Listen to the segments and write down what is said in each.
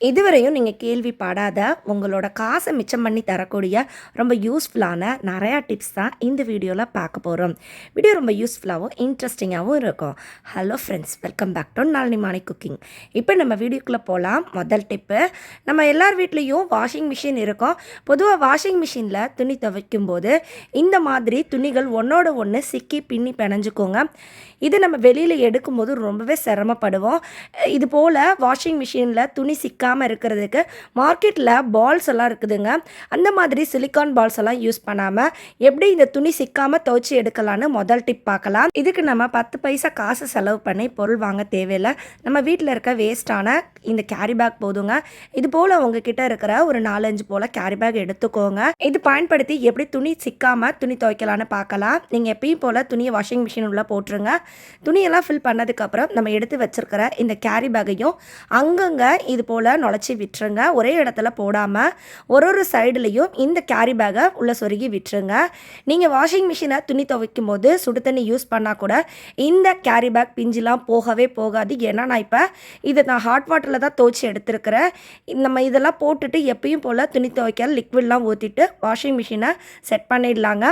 இதுவரையும் நீங்கள் கேள்விப்படாத உங்களோட காசை மிச்சம் பண்ணி தரக்கூடிய ரொம்ப யூஸ்ஃபுல்லான நிறையா டிப்ஸ் தான் இந்த வீடியோவில் பார்க்க போகிறோம் வீடியோ ரொம்ப யூஸ்ஃபுல்லாகவும் இன்ட்ரெஸ்டிங்காகவும் இருக்கும். Hello friends welcome back to Nalini Mani cooking இப்போ நம்ம வீடியோக்குள்ளே போகலாம் முதல் டிப்பு நம்ம எல்லார் வீட்லேயும் வாஷிங் மிஷின் இருக்கும். பொதுவாக வாஷிங் மிஷினில் துணி துவைக்கும் போது இந்த மாதிரி துணிகள் ஒன்றோட ஒன்று சிக்கி பின்னி பிணைஞ்சுக்கோங்க. இது நம்ம வெளியில் எடுக்கும்போது ரொம்பவே சிரமப்படுவோம். இது போல் வாஷிங் மிஷினில் துணி சிக்க சிக்காமல் இருக்கிறதுக்கு மார்க்கெட்டில் பால்ஸ் எல்லாம் இருக்குதுங்க. அந்த மாதிரி சிலிக்கான் பால்ஸ் எல்லாம் யூஸ் பண்ணாமல் எப்படி இந்த துணி சிக்காமல் துவைச்சி எடுக்கலான்னு முதல் டிப் பார்க்கலாம். இதுக்கு நம்ம பத்து பைசா காசு செலவு பண்ணி பொருள் வாங்க தேவையில்லை. நம்ம வீட்டில் இருக்க வேஸ்ட்டான இந்த கேரி பேக் போதுங்க. இது போல் உங்ககிட்ட இருக்கிற ஒரு நாலஞ்சு போல் கேரி பேக் எடுத்துக்கோங்க. இது பயன்படுத்தி எப்படி துணி சிக்காமல் துணி துவைக்கலான்னு பார்க்கலாம். நீங்கள் எப்பயும் போல் துணியை வாஷிங் மிஷின் உள்ளே போட்டுருங்க. துணியெல்லாம் ஃபில் பண்ணதுக்கப்புறம் நம்ம எடுத்து வச்சிருக்கிற இந்த கேரி பேக்கையும் அங்கங்கே இது போல் நுழைச்சி விட்டுருங்க. ஒரே இடத்துல போடாமல் ஒரு ஒரு சைடுலேயும் இந்த கேரி பேக்கை உள்ளே சொருகி விட்டுருங்க. நீங்கள் வாஷிங் மிஷினை துணி துவைக்கும் போது சுடு தண்ணி யூஸ் பண்ணால் கூட இந்த கேரி பேக் பிஞ்சுலாம் போகவே போகாது. ஏன்னா நான் இப்போ இதை நான் ஹாட் வாட்டரில் தான் துவைச்சி எடுத்துருக்கிறேன். நம்ம இதெல்லாம் போட்டுட்டு எப்பயும் போல் துணி துவைக்க லிக்விட்லாம் ஊற்றிட்டு வாஷிங் மிஷினை செட் பண்ணிடலாங்க.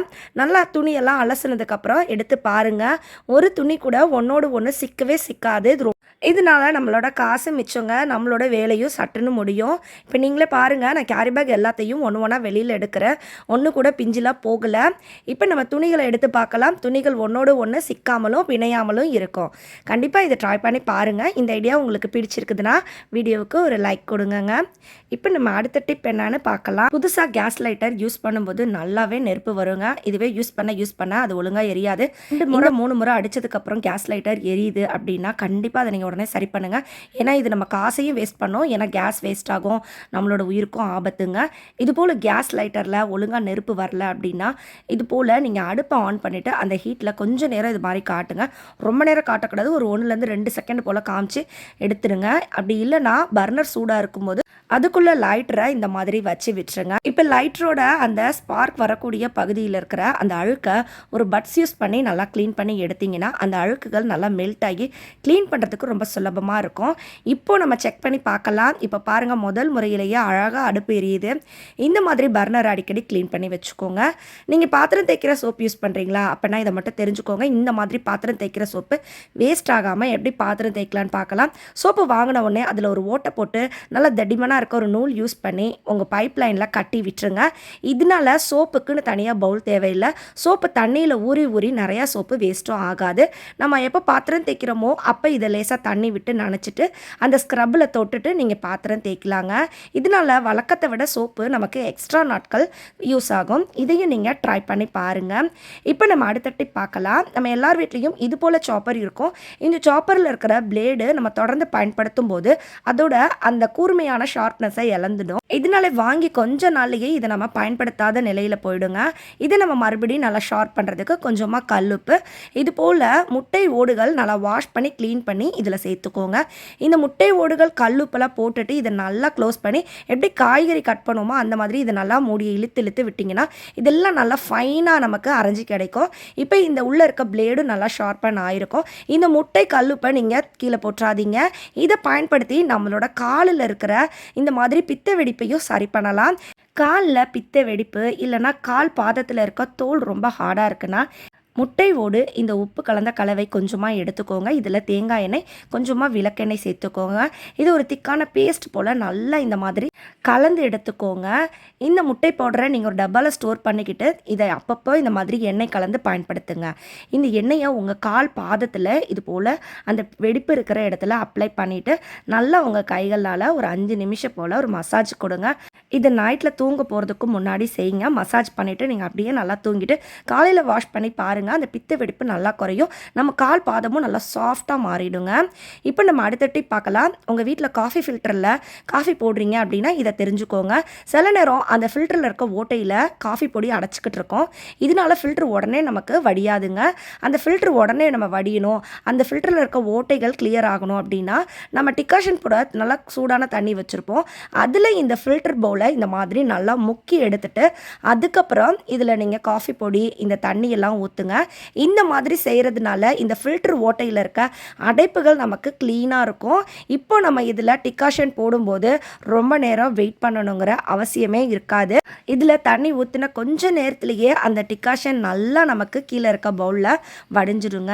நல்லா துணியெல்லாம் அலசினதுக்கப்புறம் எடுத்து பாருங்கள் ஒரு துணி கூட ஒன்றோடு ஒன்று சிக்கவே சிக்காது. இது இதனால நம்மளோட காசு மிச்சங்க நம்மளோட வேலையும் சட்டுன்னு முடியும். இப்போ நீங்களே பாருங்கள் நான் கேரி பேக் எல்லாத்தையும் ஒன்று ஒன்றா வெளியில் எடுக்கிறேன். ஒன்று கூட பிஞ்சிலாம் போகலை. இப்போ நம்ம துணிகளை எடுத்து பார்க்கலாம். துணிகள் ஒன்றோடு ஒன்று சிக்காமலும் பிணையாமலும் இருக்கும். கண்டிப்பாக இதை ட்ரை பண்ணி பாருங்கள் இந்த ஐடியா உங்களுக்கு பிடிச்சிருக்குதுன்னா வீடியோவுக்கு ஒரு லைக் கொடுங்கங்க. இப்போ நம்ம அடுத்த டிப் என்னன்னு பார்க்கலாம். புதுசாக கேஸ் லைட்டர் யூஸ் பண்ணும்போது நல்லாவே நெருப்பு வருங்க. இதுவே யூஸ் பண்ண யூஸ் பண்ண அது ஒழுங்காக எரியாது. ரெண்டு முறை மூணு முறை அடிச்சதுக்கப்புறம் கேஸ் லைட்டர் எரியுது அப்படின்னா கண்டிப்பாக அதை நீங்கள் உடனே சரி பண்ணுங்கள் ஏன்னா இது நம்ம காசையும் வேஸ்ட் பண்ணோம். ஏன்னா கேஸ் வேஸ்ட் ஆகும். நம்மளோட உயிருக்கும் ஆபத்துங்க. இது போல் கேஸ் லைட்டரில் ஒழுங்காக நெருப்பு வரல அப்படின்னா இது போல் நீங்கள் அடுப்பை ஆன் பண்ணிவிட்டு அந்த ஹீட்டில் கொஞ்சம் நேரம் இது மாதிரி காட்டுங்க. ரொம்ப நேரம் காட்டக்கூடாது. ஒரு ஒன்றுலேருந்து ரெண்டு செகண்ட் போல் காமிச்சு எடுத்துருங்க அப்படி இல்லைன்னா பர்னர் சூடாக இருக்கும்போது அதுக்குள்ளே லைட்டரை இந்த மாதிரி வச்சு விட்டுருங்க. இப்போ லைட்டரோட அந்த ஸ்பார்க் வரக்கூடிய பகுதியில் இருக்கிற அந்த அழுக்கை ஒரு பட்ஸ் யூஸ் பண்ணி நல்லா க்ளீன் பண்ணி எடுத்தீங்கன்னா அந்த அழுக்குகள் நல்லா மெல்ட் ஆகி க்ளீன் பண்ணுறதுக்கு ரொம்ப சுலபமாக இருக்கும். இப்போ நம்ம செக் பண்ணி பார்க்கலாம். இப்போ பாருங்கள் முதல் முறையிலேயே அழகாக அடுப்பு எரியுது. இந்த மாதிரி பர்னர் அடிக்கடி க்ளீன் பண்ணி வச்சுக்கோங்க. நீங்கள் பாத்திரம் தேய்க்கிற சோப் யூஸ் பண்ணுறீங்களா அப்படின்னா இதை மட்டும் தெரிஞ்சுக்கோங்க. இந்த மாதிரி பாத்திரம் தேய்க்கிற சோப்பு வேஸ்ட் ஆகாமல் எப்படி பாத்திரம் தேய்க்கலான்னு பார்க்கலாம். சோப்பு வாங்கின உடனே அதில் ஒரு ஓட்டை போட்டு நல்லா தடிமனாக இருக்க ஒரு நூல் யூஸ் பண்ணி உங்கள் பைப் லைனில் கட்டி விட்டுருங்க. இதனால சோப்புக்குன்னு தனியாக பவுல் தேவையில்லை. சோப்பு தண்ணியில் ஊறி ஊறி நிறையா சோப்பு வேஸ்ட்டும் ஆகாது. நம்ம எப்போ பாத்திரம் தேய்க்கிறோமோ அப்போ இதை லேசாக தண்ணி விட்டு நனைச்சிட்டு அந்த ஸ்க்ரப்பில் தொட்டுட்டு நீங்கள் பாத்திரம் தேய்க்கலாங்க. இதனால வழக்கத்தை விட சோப்பு நமக்கு எக்ஸ்ட்ரா நாட்கள் யூஸ் ஆகும். இதையும் நீங்கள் ட்ரை பண்ணி பாருங்கள் இப்போ நம்ம அடுத்த டிப் பார்க்கலாம். நம்ம எல்லார் வீட்லேயும் இது போல் சாப்பர் இருக்கும். இந்த சாப்பரில் இருக்கிற பிளேடு நம்ம தொடர்ந்து பயன்படுத்தும் போது அதோட அந்த கூர்மையான ஷார்ப்னஸை இழந்துடும். இதனால வாங்கி கொஞ்ச நாள்லேயே இதை நம்ம பயன்படுத்தாத நிலையில் போயிடுங்க. இதை நம்ம மறுபடியும் நல்லா ஷார்ப் பண்ணுறதுக்கு கொஞ்சமாக கல்லுப்பு. இது போல் முட்டை ஓடுகள் நல்லா வாஷ் பண்ணி க்ளீன் பண்ணி இதில் சேர்த்துக்கோங்க. இந்த முட்டை ஓடுகள் கல்லுப்பெல்லாம் போட்டுட்டு இதை நல்லா க்ளோஸ் பண்ணி எப்படி காய்கறி கட் பண்ணுவோமோ அந்த மாதிரி இதை நல்லா மூடி இழுத்து இழுத்து விட்டிங்கன்னா இதெல்லாம் நல்லா ஃபைனாக நமக்கு அரைஞ்சி கிடைக்கும். இப்போ இந்த உள்ளே இருக்க பிளேடும் நல்லா ஷார்ப்பன் ஆகிருக்கும் இந்த முட்டை கல்லுப்பை நீங்கள் கீழே போட்டுறாதீங்க இதை பயன்படுத்தி நம்மளோட காலில் இருக்கிற இந்த மாதிரி பித்த வெடிப்பையும் சரி பண்ணலாம். காலில் பித்த வெடிப்பு இல்லைன்னா கால் பாதத்தில் இருக்க தோல் ரொம்ப ஹார்டாக இருக்குன்னா முட்டை ஓடு இந்த உப்பு கலந்த கலவை கொஞ்சமாக எடுத்துக்கோங்க. இதில் தேங்காய் எண்ணெய் கொஞ்சமாக விளக்கெண்ணெய் சேர்த்துக்கோங்க. இது ஒரு திக்கான பேஸ்ட் போல் நல்லா இந்த மாதிரி கலந்து எடுத்துக்கோங்க. இந்த முட்டை பவுடரை நீங்கள் ஒரு டப்பாவில் ஸ்டோர் பண்ணிக்கிட்டு இதை அப்பப்போ இந்த மாதிரி எண்ணெய் கலந்து பயன்படுத்துங்க. இந்த எண்ணெயை உங்கள் கால் பாதத்தில் இது போல் அந்த வெடிப்பு இருக்கிற இடத்துல அப்ளை பண்ணிவிட்டு நல்லா உங்கள் கைகளால் ஒரு அஞ்சு நிமிஷம் போல் ஒரு மசாஜ் கொடுங்க. இது நைட்டில் தூங்க போகிறதுக்கு முன்னாடி செய்யுங்க. மசாஜ் பண்ணிவிட்டு நீங்கள் அப்படியே நல்லா தூங்கிட்டு காலையில் வாஷ் பண்ணி பாருங்கள் அந்த பித்த வெடிப்பு நல்லா குறையும். நம்ம கால் பாதமும் நல்லா சாஃப்டாக மாறிடுங்க. இப்போ நம்ம அடுத்த டிப் பார்க்கலாம். உங்கள் வீட்டில் காஃபி ஃபில்டரில் காஃபி போடுறீங்க அப்படின்னா இதை தெரிஞ்சுக்கோங்க. சில நேரம் அந்த ஃபில்டரில் இருக்க ஓட்டையில் காஃபி பொடி அடைச்சிக்கிட்டு இருக்கோம். இதனால ஃபில்டர் உடனே நமக்கு வடியாதுங்க. அந்த ஃபில்டர் உடனே நம்ம வடியணும். அந்த ஃபில்டரில் இருக்க ஓட்டைகள் கிளியர் ஆகணும் அப்படின்னா நம்ம டிகாஷன் போட நல்லா சூடான தண்ணி வச்சுருப்போம். அதில் இந்த ஃபில்டர் பவுலை இந்த மாதிரி நல்லா முக்கி எடுத்துட்டு அதுக்கப்புறம் இதில் நீங்கள் காஃபி பொடி இந்த தண்ணியெல்லாம் ஊற்றுங்க இந்த மாதிரி செய்கிறதுனால இந்த ஃபில்டர் ஓட்டையில் இருக்க அடைப்புகள் நமக்கு க்ளீனாக இருக்கும். இப்போ நம்ம இதில் டிகாஷன் போடும்போது ரொம்ப நேரம் வெயிட் பண்ணணுங்கிற அவசியமே இருக்காது. இதில் தண்ணி ஊற்றின கொஞ்ச நேரத்துலேயே அந்த டிகாஷன் நல்லா நமக்கு கீழே இருக்க பவுலில் வடிஞ்சிருங்க.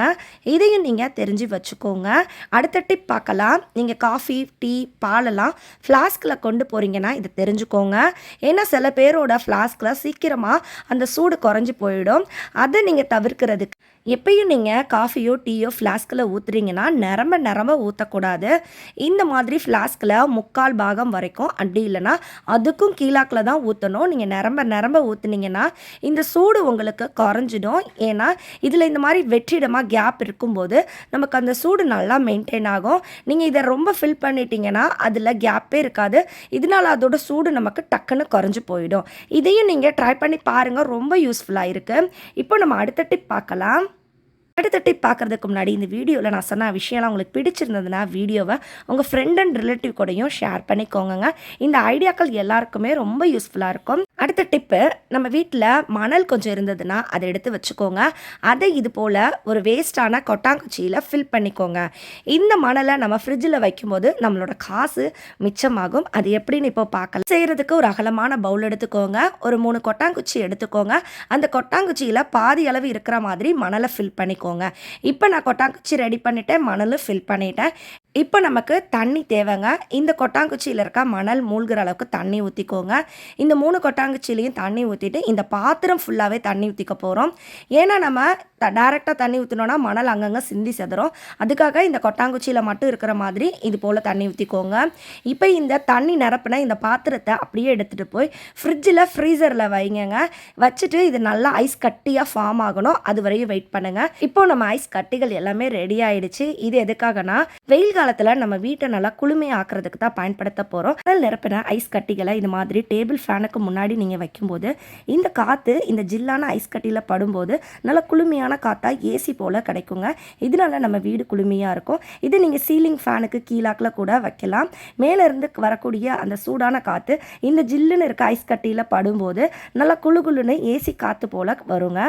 இதையும் நீங்கள் தெரிஞ்சு வச்சுக்கோங்க. அடுத்த டிப் பார்க்கலாம். நீங்கள் காஃபி டீ பாலெல்லாம் ஃப்ளாஸ்கில் கொண்டு போகிறீங்கன்னா இதை தெரிஞ்சுக்கோங்க. ஏன்னா சில பேரோட ஃப்ளாஸ்கில் சீக்கிரமாக அந்த சூடு குறைஞ்சி போயிடும். அதை நீங்கள் தவிர்க்கிறதுக்கு எப்பயும் நீங்கள் காஃபியோ டீயோ ஃப்ளாஸ்கில் ஊற்றுறீங்கன்னா நிரம்ப நிரம்ப ஊற்றக்கூடாது இந்த மாதிரி ஃப்ளாஸ்கில் முக்கால் பாகம் வரைக்கும் அப்படி இல்லைன்னா அதுக்கும் கீழாக்கில் தான் ஊற்றணும் நீங்கள் நிரம்ப நிரம்ப ஊற்றுனீங்கன்னா இந்த சூடு உங்களுக்கு குறைஞ்சிடும். ஏன்னா இதில் இந்த மாதிரி வெற்றிடமாக கேப் இருக்கும்போது நமக்கு அந்த சூடு நல்லா மெயின்டைன் ஆகும். நீங்கள் இதை ரொம்ப ஃபில் பண்ணிட்டீங்கன்னா அதில் கேப்பே இருக்காது. இதனால் அதோட சூடு நமக்கு டக்குன்னு குறைஞ்சி போயிடும். இதையும் நீங்கள் ட்ரை பண்ணி பாருங்கள் ரொம்ப யூஸ்ஃபுல்லாக இருக்குது இப்போ நம்ம அடுத்த டிப் பார்க்கலாம். அடுத்த டிப் பார்க்குறதுக்கு முன்னாடி இந்த வீடியோவில் நான் சொன்ன விஷயம்லாம் உங்களுக்கு பிடிச்சிருந்ததுன்னா வீடியோவை உங்கள் ஃப்ரெண்ட் அண்ட் ரிலேட்டிவ் கூடயும் ஷேர் பண்ணிக்கோங்க இந்த ஐடியாக்கள் எல்லாருக்குமே ரொம்ப யூஸ்ஃபுல்லாக இருக்கும். அடுத்த டிப்பு நம்ம வீட்டில் மணல் கொஞ்சம் இருந்ததுன்னா அதை எடுத்து வச்சுக்கோங்க. அதை இது போல் ஒரு வேஸ்டான கொட்டாங்குச்சியில் ஃபில் பண்ணிக்கோங்க. இந்த மணலை நம்ம ஃப்ரிட்ஜில் வைக்கும்போது நம்மளோட காசு மிச்சமாகும். அது எப்படின்னு இப்போ பார்க்கலாம். செய்கிறதுக்கு ஒரு அகலமான பவுல் எடுத்துக்கோங்க. ஒரு மூணு கொட்டாங்குச்சி எடுத்துக்கோங்க. அந்த கொட்டாங்குச்சியில் பாதி அளவு இருக்கிற மாதிரி மணலை ஃபில் பண்ணிக்கோங்க இப்போ நான் கொட்டாங்குச்சி ரெடி பண்ணிட்டேன். மணலும் ஃபில் பண்ணிட்டேன். இப்போ நமக்கு தண்ணி தேவைங்க. இந்த கொட்டாங்குச்சியில் இருக்க மணல் மூழ்கிற அளவுக்கு தண்ணி ஊற்றிக்கோங்க இந்த மூணு கொட்டாங்குச்சிலையும் தண்ணி ஊற்றிட்டு இந்த பாத்திரம் ஃபுல்லாகவே தண்ணி ஊற்றிக்க போகிறோம் ஏன்னா நம்ம டேரெக்டாக தண்ணி ஊற்றினோன்னா மணல் அங்கங்கே சிந்தி செதறோம். அதுக்காக இந்த கொட்டாங்குச்சியில் மட்டும் இருக்கிற மாதிரி இது போல் தண்ணி ஊற்றிக்கோங்க இப்போ இந்த தண்ணி நிரப்புன இந்த பாத்திரத்தை அப்படியே எடுத்துகிட்டு போய் ஃப்ரிட்ஜில் ஃப்ரீசரில் வைங்கங்க. வச்சுட்டு இது நல்லா ஐஸ் கட்டியாக ஃபார்ம் ஆகணும். அது வரையும் வெயிட் பண்ணுங்கள் இப்போ நம்ம ஐஸ் கட்டிகள் எல்லாமே ரெடி ஆயிடுச்சு. இது எதுக்காகனா வெயில் காலத்தில் நம்ம வீட்டை நல்லா குளுமையாக ஆக்குறதுக்கு தான் பயன்படுத்த போகிறோம் அதில் நிரப்பின ஐஸ் கட்டிகளை இது மாதிரி டேபிள் ஃபேனுக்கு முன்னாடி நீங்கள் வைக்கும்போது இந்த காற்று இந்த ஜில்லான ஐஸ் கட்டியில் படும்போது நல்லா குளுமையான காற்றாக ஏசி போல் கிடைக்குங்க. இதனால நம்ம வீடு குளுமையாக இருக்கும். இது நீங்கள் சீலிங் ஃபேனுக்கு கீழாக்கில் கூட வைக்கலாம். மேலே இருந்து வரக்கூடிய அந்த சூடான காற்று இந்த ஜில்லுன்னு இருக்க ஐஸ் கட்டியில் படும்போது நல்லா குளு குளுன்னு ஏசி காற்று போல் வருங்க.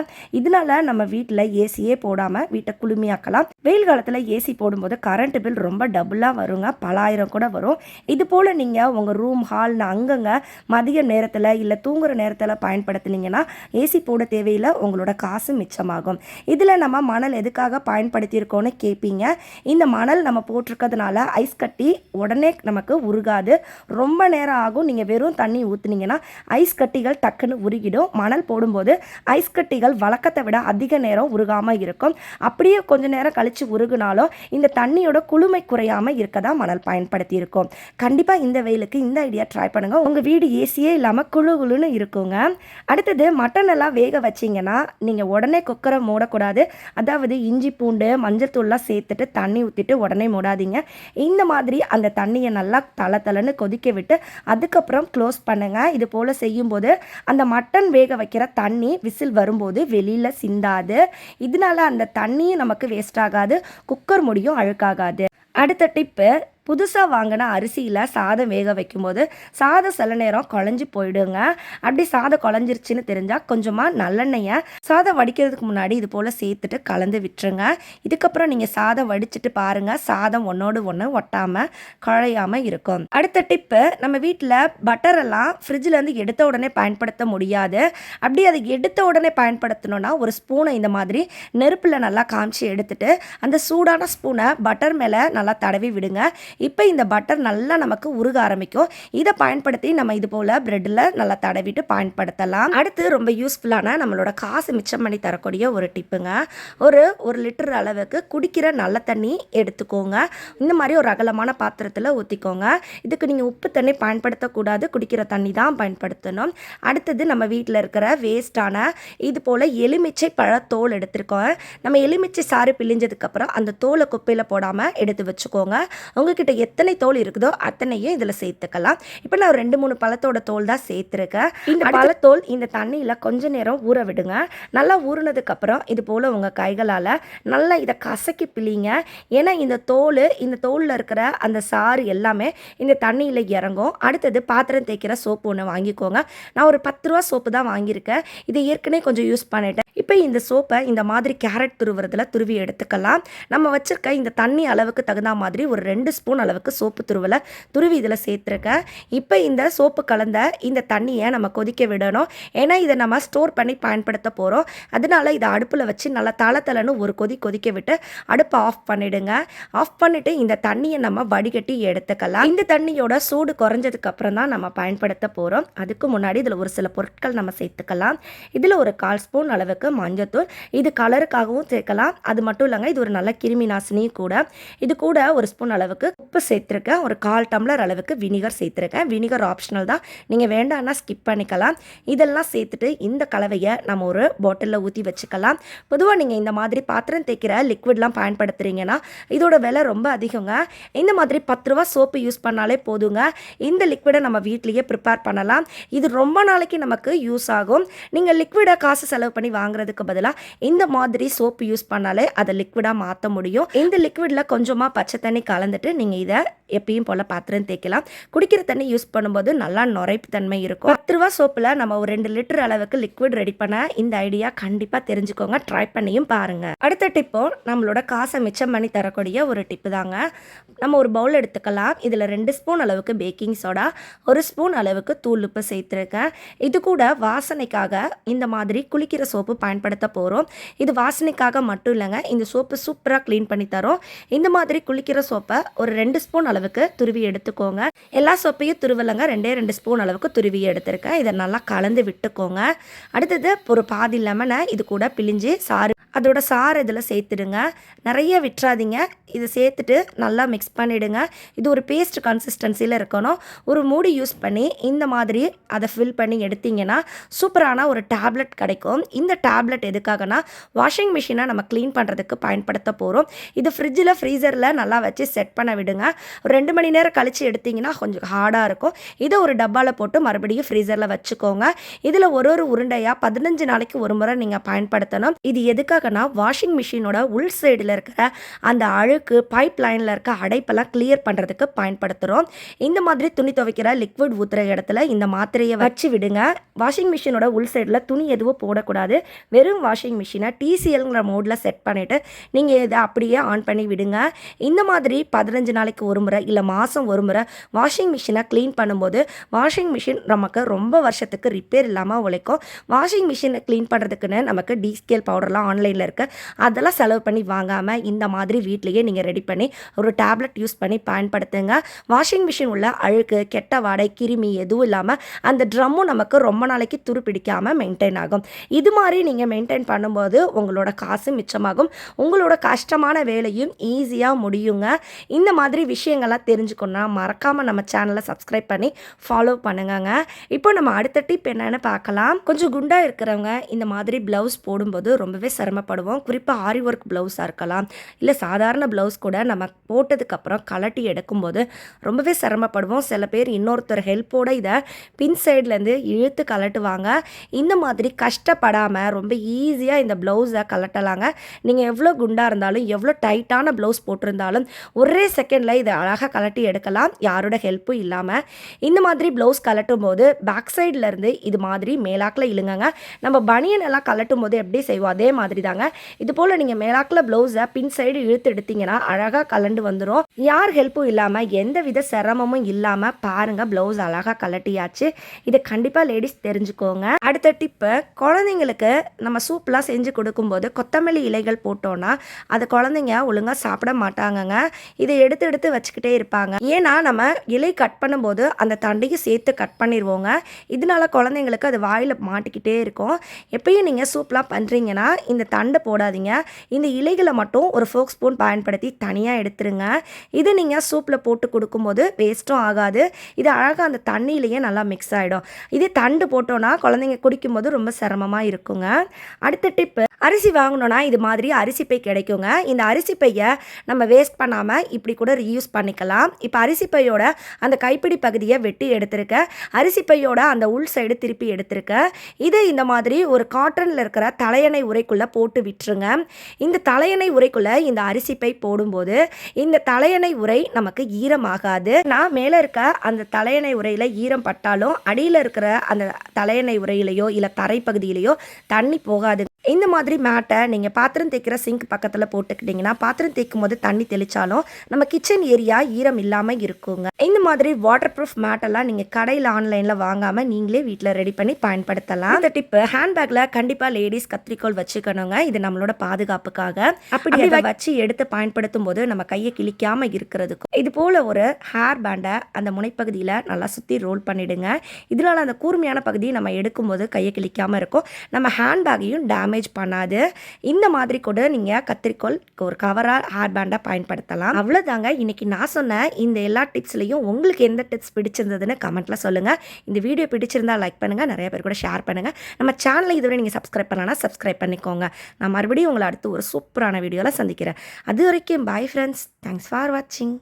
இதனால நம்ம வீட்டில் ஏசியே போடாமல் வீட்டை குளுமையாக்கலாம். வெயில் காலத்தில் ஏசி போடும்போது கரண்ட் பில் ரொம்ப டபுளாக வருங்க. பலாயிரம் கூட வரும். இது போல் நீங்கள் உங்கள் ரூம் ஹால்னு அங்கங்கே மதிய நேரத்தில் இல்லை தூங்குற நேரத்தில் பயன்படுத்துனீங்கன்னா ஏசி போட தேவையில்லை. உங்களோட காசு மிச்சமாகும். இதில் நம்ம மணல் எதுக்காக பயன்படுத்தியிருக்கோன்னு கேட்பீங்க இந்த மணல் நம்ம போட்டிருக்கிறதுனால ஐஸ் கட்டி உடனே நமக்கு உருகாது. ரொம்ப நேரம் ஆகும். நீங்கள் வெறும் தண்ணி ஊற்றுனீங்கன்னா ஐஸ் கட்டிகள் டக்குன்னு உருகிடும். மணல் போடும்போது ஐஸ் கட்டிகள் வழக்கத்தை விட அதிக நேரம் உருகாமல் இருக்கும். அப்படியே கொஞ்ச நேரம் கழித்து உருகுனாலும் இந்த தண்ணியோட குளுமை குறையாமல் இருக்க தான் மணல் பயன்படுத்தி இருக்கோம் கண்டிப்பாக இந்த வெயிலுக்கு இந்த ஐடியா ட்ரை பண்ணுங்கள் உங்கள் வீடு ஏசியே இல்லாமல் குழு குளுன்னு இருக்குங்க. அடுத்தது மட்டன் எல்லாம் வேக வச்சிங்கன்னா நீங்கள் உடனே குக்கரை மூடக்கூடாது. அதாவது இஞ்சி பூண்டு மஞ்சள் தூள்லாம் சேர்த்துட்டு தண்ணி ஊற்றிட்டு உடனே மூடாதீங்க. இந்த மாதிரி அந்த தண்ணியை நல்லா தலை தலைன்னு கொதிக்க விட்டு அதுக்கப்புறம் க்ளோஸ் பண்ணுங்கள் இது போல் செய்யும்போது அந்த மட்டன் வேக வைக்கிற தண்ணி விசில் வரும்போது வெளியில் சிந்தாது. இதனால அந்த தண்ணியும் நமக்கு வேஸ்ட் ஆகாது. குக்கர் முடியும் அழுக்காகாது. அடுத்த டிப்பு புதுசாக வாங்கின அரிசியில் சாதம் வேக வைக்கும்போது சாதம் சில நேரம் குழஞ்சி போயிடுங்க. அப்படி சாதம் குழஞ்சிருச்சுன்னு தெரிஞ்சால் கொஞ்சமாக நல்லெண்ணெயை சாதம் வடிக்கிறதுக்கு முன்னாடி இது போல் சேர்த்துட்டு கலந்து விட்டுருங்க. இதுக்கப்புறம் நீங்கள் சாதம் வடிச்சிட்டு பாருங்கள் சாதம் ஒன்றோடு ஒன்று ஒட்டாமல் குழையாமல் இருக்கும். அடுத்த டிப்பு நம்ம வீட்டில் பட்டர் எல்லாம் ஃப்ரிட்ஜிலேருந்து எடுத்த உடனே பயன்படுத்த முடியாது. அப்படி அதை எடுத்த உடனே பயன்படுத்தணும்னா ஒரு ஸ்பூனை இந்த மாதிரி நெருப்பில் நல்லா காமிச்சு எடுத்துட்டு அந்த சூடான ஸ்பூனை பட்டர் மேலே நல்லா தடவி விடுங்க. இப்போ இந்த பட்டர் நல்லா நமக்கு உருக ஆரம்பிக்கும். இதை பயன்படுத்தி நம்ம இது போல் ப்ரெட்டில் நல்லா தடவிட்டு பயன்படுத்தலாம். அடுத்து ரொம்ப யூஸ்ஃபுல்லான நம்மளோட காசு மிச்சம் பண்ணி தரக்கூடிய ஒரு டிப்புங்க. ஒரு ஒரு லிட்டர் அளவுக்கு குடிக்கிற நல்ல தண்ணி எடுத்துக்கோங்க. இந்த மாதிரி ஒரு அகலமான பாத்திரத்தில் ஊற்றிக்கோங்க இதுக்கு நீங்கள் உப்பு தண்ணி பயன்படுத்தக்கூடாது. குடிக்கிற தண்ணி தான் பயன்படுத்தணும். அடுத்தது நம்ம வீட்டில் இருக்கிற வேஸ்டான இது போல் எலுமிச்சை பழத்தோல் எடுத்திருக்கோம். நம்ம எலுமிச்சை சாறு பிழிஞ்சதுக்கப்புறம் அந்த தோலை குப்பையில் போடாமல் எடுத்து வச்சுக்கோங்க. உங்களுக்கு உங்ககிட்ட எத்தனை தோல் இருக்குதோ அத்தனையும் இதில் சேர்த்துக்கலாம். இப்போ நான் ரெண்டு மூணு பழத்தோட தோல் தான் சேர்த்துருக்கேன். இந்த பழத்தோல் இந்த தண்ணியில் கொஞ்ச நேரம் ஊற விடுங்க. நல்லா ஊறினதுக்கப்புறம் இது போல் உங்கள் கைகளால் நல்லா இதை கசக்கி பிழிங்க. ஏன்னா இந்த தோல் இந்த தோலில் இருக்கிற அந்த சாறு எல்லாமே இந்த தண்ணியில் இறங்கும். அடுத்தது பாத்திரம் தேய்க்கிற சோப்பு ஒன்று வாங்கிக்கோங்க. நான் ஒரு பத்து ரூபா சோப்பு தான் வாங்கியிருக்கேன். இதை ஏற்கனவே கொஞ்சம் யூஸ் பண்ணிட்டேன். இப்போ இந்த சோப்பை இந்த மாதிரி கேரட் துருவுறதுல துருவி எடுத்துக்கலாம். நம்ம வச்சிருக்க இந்த தண்ணி அளவுக்கு தகுந்த மாதிரி ஒரு ரெண்டு ஸ்பூன் அளவுக்கு சோப்பு துருவலை துருவி இதில் சேர்த்துருக்கேன். இப்போ இந்த சோப்பு கலந்த இந்த தண்ணியை நம்ம கொதிக்க விடணும். ஏன்னா இதை நம்ம ஸ்டோர் பண்ணி பயன்படுத்த போகிறோம் அதனால இதை அடுப்பில் வச்சு நல்லா தலை ஒரு கொதி கொதிக்க விட்டு அடுப்பை ஆஃப் பண்ணிவிடுங்க ஆஃப் பண்ணிவிட்டு இந்த தண்ணியை நம்ம வடிகட்டி எடுத்துக்கலாம். இந்த தண்ணியோட சூடு குறைஞ்சதுக்கு அப்புறம் தான் நம்ம பயன்படுத்த போகிறோம் அதுக்கு முன்னாடி இதில் ஒரு சில பொருட்கள் நம்ம சேர்த்துக்கலாம். இதில் ஒரு கால் ஸ்பூன் அளவுக்கு மஞ்சத்தூள். இது கலருக்காகவும் சேர்க்கலாம். அது மட்டும் இல்லைங்க இது ஒரு நல்ல கிருமி நாசினியும் கூட. இது கூட ஒரு ஸ்பூன் அளவுக்கு உப்பு சேர்த்துருக்கேன். ஒரு கால் டம்ளர் அளவுக்கு வினிகர் சேர்த்துருக்கேன். வினிகர் ஆப்ஷனல் தான். நீங்கள் வேண்டாம்னா ஸ்கிப் பண்ணிக்கலாம். இதெல்லாம் சேர்த்துட்டு இந்த கலவையை நம்ம ஒரு பாட்டிலில் ஊற்றி வச்சுக்கலாம். பொதுவாக நீங்கள் இந்த மாதிரி பாத்திரம் தேய்க்கிற லிக்விட்லாம் பயன்படுத்துகிறீங்கன்னா இதோட விலை ரொம்ப அதிகங்க. இந்த மாதிரி பத்து ரூபா சோப்பு யூஸ் பண்ணாலே போதுங்க. இந்த லிக்விடை நம்ம வீட்லேயே ப்ரிப்பேர் பண்ணலாம். இது ரொம்ப நாளைக்கு நமக்கு யூஸ் ஆகும். நீங்கள் லிக்விடை காசு செலவு பண்ணி வாங்குறதுக்கு பதிலாக இந்த மாதிரி சோப்பு யூஸ் பண்ணாலே அதை லிக்விடாக மாற்ற முடியும். இந்த லிக்விடில் கொஞ்சமாக பச்சை தண்ணி கலந்துட்டு நீங்கள் இதை எப்பயும் போல் பாத்திரம் தேய்க்கலாம். குடிக்கிற தண்ணி யூஸ் பண்ணும்போது நல்லா நுரைப்பு தன்மை இருக்கும். பத்து ரூபா சோப்பில் நம்ம ஒரு ரெண்டு லிட்டர் அளவுக்கு லிக்விட் ரெடி பண்ண இந்த ஐடியா கண்டிப்பாக தெரிஞ்சுக்கோங்க. ட்ரை பண்ணியும் பாருங்கள் அடுத்த டிப்போ நம்மளோட காசை மிச்சம் பண்ணி தரக்கூடிய ஒரு டிப்பு தாங்க. நம்ம ஒரு பவுல் எடுத்துக்கலாம். இதில் ரெண்டு ஸ்பூன் அளவுக்கு பேக்கிங் சோடா ஒரு ஸ்பூன் அளவுக்கு தூள் உப்பு சேர்த்துருக்கேன். இது கூட வாசனைக்காக இந்த மாதிரி குளிக்கிற சோப்பு பயன்படுத்த போகிறோம் இது வாசனைக்காக மட்டும் இல்லைங்க. இந்த சோப்பு சூப்பராக க்ளீன் பண்ணி தரும். இந்த மாதிரி குளிக்கிற சோப்பை ஒரு ரெண்டு ஸ்பூன் அளவுக்கு துருவி எடுத்துக்கோங்க. எல்லா சோப்பையும் துருவலைங்க ரெண்டே ரெண்டு ஸ்பூன் அளவுக்கு துருவி எடுத்திருக்கேன். இதை நல்லா கலந்து விட்டுக்கோங்க. அடுத்தது ஒரு பாதி லெமனை இது கூட பிழிஞ்சு சாறு அதோட சாறு இதில் சேர்த்துடுங்க. நிறைய விட்டுறாதீங்க. இது சேர்த்துட்டு நல்லா மிக்ஸ் பண்ணிவிடுங்க இது ஒரு பேஸ்ட் கன்சிஸ்டன்சியில் இருக்கணும். ஒரு மூடி யூஸ் பண்ணி இந்த மாதிரி அதை ஃபில் பண்ணி எடுத்தீங்கன்னா சூப்பரான ஒரு டேப்லெட் கிடைக்கும். இந்த டேப்லெட் எதுக்காகனா வாஷிங் மிஷினை நம்ம க்ளீன் பண்ணுறதுக்கு பயன்படுத்த போகிறோம் இது ஃப்ரிட்ஜில் ஃப்ரீசரில் நல்லா வச்சு செட் பண்ண விடு ஒரு ரெண்டு மணி நேரம் கழித்து எடுத்தீங்கன்னா கொஞ்சம் ஹார்டாக இருக்கும். இதை ஒரு டப்பாவில் போட்டு மறுபடியும் ஃப்ரீசரில் வச்சுக்கோங்க. இதில் ஒரு ஒரு உருண்டையாக பதினஞ்சு நாளைக்கு ஒரு முறை நீங்கள் பயன்படுத்தணும். இது எதுக்காகனா வாஷிங் மிஷினோட உள் சைடில் இருக்கிற அந்த அழுக்கு பைப் லைனில் இருக்க அடைப்பெல்லாம் கிளியர் பண்ணுறதுக்கு பயன்படுத்துகிறோம் இந்த மாதிரி துணி துவைக்கிற லிக்விட் ஊற்றுற இடத்துல இந்த மாத்திரையை வச்சு விடுங்க. வாஷிங் மிஷினோட உள் சைடில் துணி எதுவும் போடக்கூடாது. வெறும் வாஷிங் மிஷினை டிசிஎல்ங்கிற மோடில் செட் பண்ணிவிட்டு நீங்கள் இதை அப்படியே ஆன் பண்ணி விடுங்க. இந்த மாதிரி பதினஞ்சு நாள் நாளைக்கு ஒரு முறை இல்லை மாதம் ஒரு முறை வாஷிங் மிஷினை க்ளீன் பண்ணும்போது வாஷிங் மிஷின் நமக்கு ரொம்ப வருஷத்துக்கு ரிப்பேர் இல்லாமல் உழைக்கும். வாஷிங் மிஷினை க்ளீன் பண்ணுறதுக்குன்னு நமக்கு டிஸ்கேல் பவுடர்லாம் ஆன்லைனில் இருக்குது அதெல்லாம் செலவு பண்ணி வாங்காமல் இந்த மாதிரி வீட்லேயே நீங்கள் ரெடி பண்ணி ஒரு டேப்லெட் யூஸ் பண்ணி பயன்படுத்துங்க. வாஷிங் மிஷின் உள்ள அழுக்கு கெட்ட வாடை கிருமி எதுவும் இல்லாமல் அந்த ட்ரம்மும் நமக்கு ரொம்ப நாளைக்கு துருப்பிடிக்காமல் மெயின்டைன் ஆகும். இது மாதிரி நீங்கள் மெயின்டைன் பண்ணும்போது உங்களோட காசு மிச்சமாகும். உங்களோட கஷ்டமான வேலையும் ஈஸியாக முடியுங்க. இந்த மாதிரி மாதிரி விஷயங்கள்லாம் தெரிஞ்சுக்கணும்னா மறக்காமல் நம்ம சேனலை சப்ஸ்கிரைப் பண்ணி ஃபாலோ பண்ணுங்கங்க. இப்போ நம்ம அடுத்த டிப் என்னென்னு பார்க்கலாம். கொஞ்சம் குண்டாக இருக்கிறவங்க இந்த மாதிரி ப்ளவுஸ் போடும்போது ரொம்பவே சிரமப்படுவோம். குறிப்பாக ஆரி ஒர்க் ப்ளவுஸாக இருக்கலாம். இல்லை சாதாரண ப்ளவுஸ் கூட நம்ம போட்டதுக்கப்புறம் கலட்டி எடுக்கும்போது ரொம்பவே சிரமப்படுவோம். சில பேர் இன்னொருத்தர் ஹெல்ப்போடு இதை பின் சைட்லேருந்து இழுத்து கலட்டுவாங்க இந்த மாதிரி கஷ்டப்படாமல் ரொம்ப ஈஸியாக இந்த ப்ளவுஸை கலட்டலாங்க நீங்கள் எவ்வளோ குண்டாக இருந்தாலும் எவ்வளோ டைட்டான ப்ளவுஸ் போட்டிருந்தாலும் ஒரே செகண்ட் செகண்டில் இதை அழகாக கலட்டி எடுக்கலாம். யாரோட ஹெல்ப்பும் இல்லாமல் இந்த மாதிரி ப்ளவுஸ் கலட்டும் போது பேக் சைட்லேருந்து இது மாதிரி மேலாக்கில் இழுங்கங்க. நம்ம பனியன் எல்லாம் கலட்டும் போது எப்படி செய்வோம்? அதே மாதிரி தாங்க இது போல் நீங்கள் மேலாக்கில் ப்ளவுஸை பின் சைடு இழுத்து எடுத்தீங்கன்னா அழகாக கலண்டு வந்துடும் யார் ஹெல்ப்பும் இல்லாமல் எந்த வித சிரமமும் இல்லாமல் பாருங்கள் ப்ளவுஸ் அழகாக கலட்டியாச்சு. இதை கண்டிப்பாக லேடிஸ் தெரிஞ்சுக்கோங்க. அடுத்த டிப்பு குழந்தைங்களுக்கு நம்ம சூப்லாம் செஞ்சு கொடுக்கும்போது கொத்தமல்லி இலைகள் போட்டோன்னா அது குழந்தைங்க ஒழுங்காக சாப்பிட மாட்டாங்கங்க. இதை எடுத்து எடுத்து எடுத்து வச்சுக்கிட்டே இருப்பாங்க. ஏன்னா நம்ம இலை கட் பண்ணும்போது அந்த தண்டையும் சேர்த்து கட் பண்ணிடுவோங்க இதனால குழந்தைங்களுக்கு அது வாயில் மாட்டிக்கிட்டே இருக்கும். எப்பயும் நீங்கள் சூப்லாம் பண்ணுறீங்கன்னா இந்த தண்டை போடாதீங்க. இந்த இலைகளை மட்டும் ஒரு ஃபோக் ஸ்பூன் பயன்படுத்தி தனியாக எடுத்துருங்க. இது நீங்கள் சூப்பில் போட்டு கொடுக்கும்போது வேஸ்ட்டும் ஆகாது. இது அழகாக அந்த தண்ணியிலேயே நல்லா மிக்ஸ் ஆகிடும் இதே தண்டு போட்டோன்னா குழந்தைங்க குடிக்கும்போது ரொம்ப சிரமமாக இருக்குங்க. அடுத்த டிப்பு அரிசி வாங்கணுன்னா இது மாதிரி அரிசி பை கிடைக்குங்க. இந்த அரிசி பையை நம்ம வேஸ்ட் பண்ணாமல் இப்படி கூட ரீயூஸ் பண்ணிக்கலாம். இப்போ அரிசி பையோட அந்த கைப்பிடி பகுதியை வெட்டி எடுத்திருக்கேன் அரிசி பையோட அந்த உள் சைடு திருப்பி எடுத்திருக்கேன் இதை இந்த மாதிரி ஒரு காட்டனில் இருக்கிற தலையணை உரைக்குள்ளே போட்டு விட்டுருங்க. இந்த தலையணை உரைக்குள்ளே இந்த அரிசி பை போடும்போது இந்த தலையணை உரை நமக்கு ஈரமாகாது. நான் மேலே இருக்க அந்த தலையணை உரையில் ஈரம் பட்டாலும் அடியில் இருக்கிற அந்த தலையணை உரையிலையோ இல்லை தரைப்பகுதியிலையோ தண்ணி போகாது. இந்த மாதிரி மேட்டை நீங்கள் பாத்திரம் தேய்க்கிற சிங்க் பக்கத்தில் போட்டுக்கிட்டிங்கன்னா பாத்திரம் தேய்க்கும் போது தண்ணி தெளித்தாலும் நம்ம கிச்சன் ஏரியா ஈரம் இல்லாமல் இருக்குங்க. இந்த மாதிரி வாட்டர் ப்ரூஃப் மேட்டெல்லாம் நீங்கள் கடையில் ஆன்லைனில் வாங்காமல் நீங்களே வீட்டில் ரெடி பண்ணி பயன்படுத்தலாம். இந்த டிப்பு ஹேண்ட்பேக்கில் கண்டிப்பாக லேடிஸ் கத்திரிக்கோல் வச்சுக்கணுங்க. இது நம்மளோட பாதுகாப்புக்காக. அப்படி அதை வச்சு எடுத்து பயன்படுத்தும் போது நம்ம கையை கிழிக்காமல் இருக்கிறதுக்கும். இது போல் ஒரு ஹேர் பேண்டை அந்த முனைப்பகுதியில் நல்லா சுற்றி ரோல் பண்ணிடுங்க. இதனால அந்த கூர்மையான பகுதியை நம்ம எடுக்கும்போது கையை கிழிக்காமல் இருக்கும். நம்ம ஹேண்ட்பேக்கையும் டேமேஜ் பண்ணாது. இந்த மாதிரி கூட நீங்கள் கத்திரிக்கோல் ஒரு கவராக ஹேர் பேண்டாக பயன்படுத்தலாம். அவ்வளோதாங்க இன்றைக்கி நான் சொன்ன இந்த எல்லா டிப்ஸ்லையும் உங்களுக்கு எந்த டிப்ஸ் பிடிச்சிருந்ததுன்னு கமெண்ட்டில் சொல்லுங்கள் இந்த வீடியோ பிடிச்சிருந்தா லைக் பண்ணுங்கள் நிறைய பேர் கூட ஷேர் பண்ணுங்கள் நம்ம சேனலை இதுவரை நீங்கள் சப்ஸ்கிரைப் பண்ணலன்னா சப்ஸ்கிரைப் பண்ணிக்கோங்க. நான் மறுபடியும் உங்களை அடுத்து ஒரு சூப்பரான வீடியோவில் சந்திக்கிறேன். அது வரைக்கும் பாய் ஃப்ரெண்ட்ஸ் தேங்க்ஸ் ஃபார் வாட்சிங்